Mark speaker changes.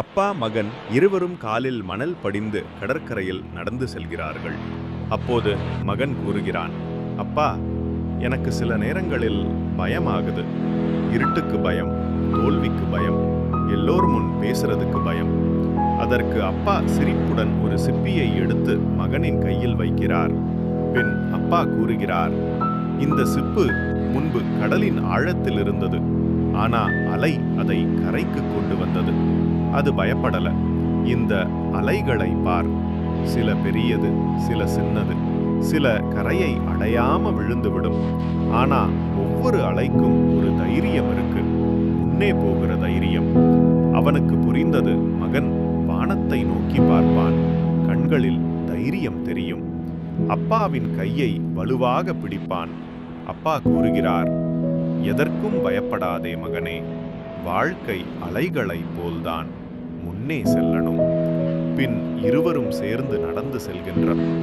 Speaker 1: அப்பா மகன் இருவரும் காலில் மணல் படிந்து கடற்கரையில் நடந்து செல்கிறார்கள். அப்போது மகன் கூறுகிறான் அப்பா எனக்கு சில நேரங்களில் பயமாகுது. இருட்டுக்கு பயம் தோல்விக்கு பயம் எல்லோர் முன் பேசுறதுக்கு பயம். அதற்கு அப்பா சிரிப்புடன் ஒரு சிப்பியை எடுத்து மகனின் கையில் வைக்கிறார். பின் அப்பா கூறுகிறார் இந்த சிப்பு முன்பு கடலின் ஆழத்தில் இருந்தது. ஆனா அலை அதை கரைக்கு கொண்டு வந்தது. அது பயப்படல. இந்த அலைகளை பார். சில பெரியது சில சின்னது. சில கரையை அடையாம விழுந்துவிடும் ஆனா ஒவ்வொரு அலைக்கும் ஒரு தைரியம் இருக்கு. முன்னே போகிற தைரியம். அவனுக்கு புரிந்தது மகன் வானத்தை நோக்கி பார்ப்பான். கண்களில் தைரியம் தெரியும். அப்பாவின் கையை வலுவாக பிடிப்பான். அப்பா கூறுகிறார் எதற்கும் பயப்படாதே மகனே. வாழ்க்கை அலைகளைப் போல்தான் முன்னே செல்லணும். பின் இருவரும் சேர்ந்து நடந்து செல்கின்றனர்.